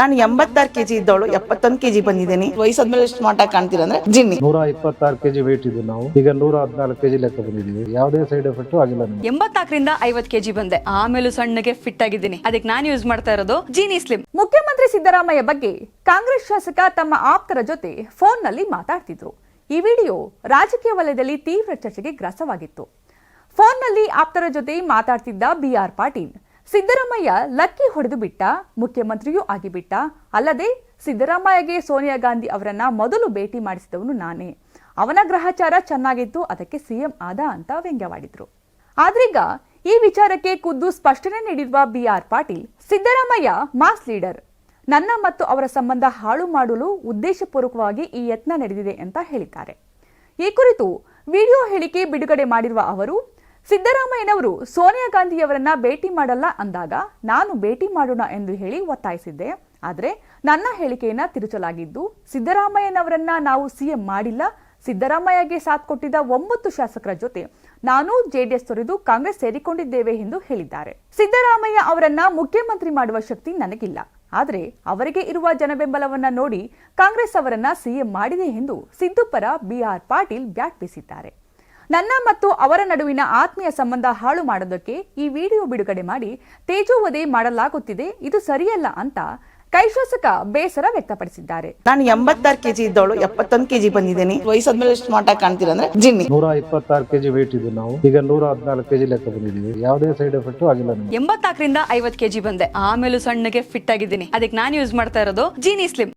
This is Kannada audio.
ನಾನು ಎಂಬತ್ತಾರು ಕೆಜಿ ಇದ್ದವಳು ಎಪ್ಪತ್ತೊಂದು ಕೆಜಿ ಬಂದಿದ್ದೀನಿ. ವಯಸ್ಸಾದ್ಮೇಲೆ ಸ್ಮಾರ್ಟ್ ಆಗಿ ಕಾಣ್ತೀರ ಅಂದ್ರೆ ಜಿನ್ನಿ. ನೂರ ಇಪ್ಪತ್ತಾರು ಕೆಜಿ ವೇಟ್ ಇದ್ದು ನಾವು. ಈಗ ನೂರ ಹದಿನಾಲ್ಕು ಕೆಜಿ ಲೆಕ್ಕ ಬಂದಿದ್ದೀವಿ. ಯಾವುದೇ ಸೈಡ್ ಎಫೆಕ್ಟ್ ಆಗಿಲ್ಲ ನಮಗೆ. ಎಂಬತ್ನಾಲ್ಕರಿಂದ ಐವತ್ ಕೆಜಿ ಬಂದೆ. ಆಮೇಲೂ ಸಣ್ಣಗೆ ಫಿಟ್ ಆಗಿದ್ದೀನಿ. ಅದಕ್ಕೆ ನಾನು ಯೂಸ್ ಮಾಡ್ತಾ ಇರೋದು ಜೀನಿ ಸ್ಲಿಮ್ ಮುಖ್ಯಮಂತ್ರಿ ಸಿದ್ದರಾಮಯ್ಯ ಬಗ್ಗೆ ಕಾಂಗ್ರೆಸ್ ಶಾಸಕ ತಮ್ಮ ಆಪ್ತರ ಜೊತೆ ಫೋನ್ನಲ್ಲಿ ಮಾತಾಡ್ತಿದ್ರು. ಈ ವಿಡಿಯೋ ರಾಜಕೀಯ ವಲಯದಲ್ಲಿ ತೀವ್ರ ಚರ್ಚೆಗೆ ಗ್ರಾಸವಾಗಿತ್ತು ಫೋನ್ನಲ್ಲಿ ಆಪ್ತರ ಜೊತೆ ಮಾತಾಡ್ತಿದ್ದ ಬಿಆರ್ ಪಾಟೀಲ್. ಸಿದ್ದರಾಮಯ್ಯ ಲಕ್ಕಿ ಹೊಡೆದು ಬಿಟ್ಟ, ಮುಖ್ಯಮಂತ್ರಿಯೂ ಆಗಿಬಿಟ್ಟ ಅಲ್ಲದೆ ಸಿದ್ದರಾಮಯ್ಯಗೆ ಸೋನಿಯಾ ಗಾಂಧಿ ಅವರನ್ನ ಮೊದಲು ಭೇಟಿ ಮಾಡಿಸಿದವನು ನಾನೇ. ಅವನ ಗ್ರಹಚಾರ ಚೆನ್ನಾಗಿತ್ತು, ಅದಕ್ಕೆ ಸಿಎಂ ಆದ ಅಂತ ವ್ಯಂಗ್ಯವಾಡಿದ್ರು. ಆದ್ರೀಗ ಈ ವಿಚಾರಕ್ಕೆ ಖುದ್ದು ಸ್ಪಷ್ಟನೆ ನೀಡಿರುವ B R Patil, Siddaramaiah mass leader. ನನ್ನ ಮತ್ತು ಅವರ ಸಂಬಂಧ ಹಾಳು ಮಾಡಲು ಉದ್ದೇಶಪೂರ್ವಕವಾಗಿ ಈ ಯತ್ನ ನಡೆದಿದೆ ಅಂತ ಹೇಳಿದ್ದಾರೆ. ಈ ಕುರಿತು ವಿಡಿಯೋ ಹೇಳಿಕೆ ಬಿಡುಗಡೆ ಮಾಡಿರುವ ಅವರು ಸಿದ್ದರಾಮಯ್ಯನವರು ಸೋನಿಯಾ ಗಾಂಧಿಯವರನ್ನ ಭೇಟಿ ಮಾಡಲ್ಲ ಅಂದಾಗ ನಾನು ಭೇಟಿ ಮಾಡೋಣ ಎಂದು ಹೇಳಿ ಒತ್ತಾಯಿಸಿದ್ದೆ. ಆದರೆ ನನ್ನ ಹೇಳಿಕೆಯನ್ನ ತಿರುಚಲಾಗಿದ್ದು ಸಿದ್ದರಾಮಯ್ಯನವರನ್ನ ನಾವು ಸಿಎಂ ಮಾಡಿಲ್ಲ. ಸಿದ್ದರಾಮಯ್ಯಗೆ ಸಾಥ್ ಕೊಟ್ಟಿದ್ದ ಒಂಬತ್ತು ಶಾಸಕರ ಜೊತೆ ನಾನು ಜೆಡಿಎಸ್ ತೊರೆದು ಕಾಂಗ್ರೆಸ್ ಸೇರಿಕೊಂಡಿದ್ದೇವೆ ಎಂದು ಹೇಳಿದ್ದಾರೆ. ಸಿದ್ದರಾಮಯ್ಯ ಅವರನ್ನ ಮುಖ್ಯಮಂತ್ರಿ ಮಾಡುವ ಶಕ್ತಿ ನನಗಿಲ್ಲ. ಆದರೆ ಅವರಿಗೆ ಇರುವ ಜನಬೆಂಬಲವನ್ನ ನೋಡಿ ಕಾಂಗ್ರೆಸ್ ಅವರನ್ನ ಸಿಎಂ ಮಾಡಿದೆ ಎಂದು ಸಿದ್ದು ಪರ ಬಿಆರ್ ಪಾಟೀಲ್ ಬ್ಯಾಟ್ ಬೀಸಿದ್ದಾರೆ. ನನ್ನ ಮತ್ತು ಅವರ ನಡುವಿನ ಆತ್ಮೀಯ ಸಂಬಂಧ ಹಾಳು ಮಾಡೋದಕ್ಕೆ ಈ ವಿಡಿಯೋ ಬಿಡುಗಡೆ ಮಾಡಿ ತೇಜೋವಧೆ ಮಾಡಲಾಗುತ್ತಿದೆ ಇದು ಸರಿಯಲ್ಲ ಅಂತ ಕೈ ಶಾಸಕ ಬೇಸರ ವ್ಯಕ್ತಪಡಿಸಿದ್ದಾರೆ. ನಾನು ಎಂಬತ್ತಾರು ಕೆಜಿ ಇದ್ದವಳು ಎಪ್ಪತ್ತೊಂದು ಕೆಜಿ ಬಂದಿದ್ದೀನಿ. ವಯಸ್ಸಾದ್ಮೇಲೆ ಸ್ಮಾರ್ಟ್ ಆಗಿ ಕಾಣ್ತೀರ ಅಂದ್ರೆ ಜಿನ್ನಿ. ನೂರ ಇಪ್ಪತ್ತಾರು ಕೆಜಿ ವೇಟ್ ಇದ್ದೀವಿ ನಾವು. ಈಗ ನೂರ ಹದಿನಾಲ್ಕು ಕೆಜಿ ಲೆಕ್ಕ ಬಂದಿದ್ದೀವಿ. ಯಾವುದೇ ಸೈಡ್ ಎಫೆಕ್ಟ್ ಆಗಿಲ್ಲ ಎಂಬತ್ತಾಕರಿಂದ ಎಂಬತ್ನಾಲ್ಕರಿಂದ ಐವತ್ ಕೆಜಿ ಬಂದೆ. ಆಮೇಲೆ ಸಣ್ಣಗೆ ಫಿಟ್ ಆಗಿದ್ದೀನಿ. ಅದಕ್ಕೆ ನಾನು ಯೂಸ್ ಮಾಡ್ತಾ ಇರೋದು ಜೀನಿ ಸ್ಲಿಮ್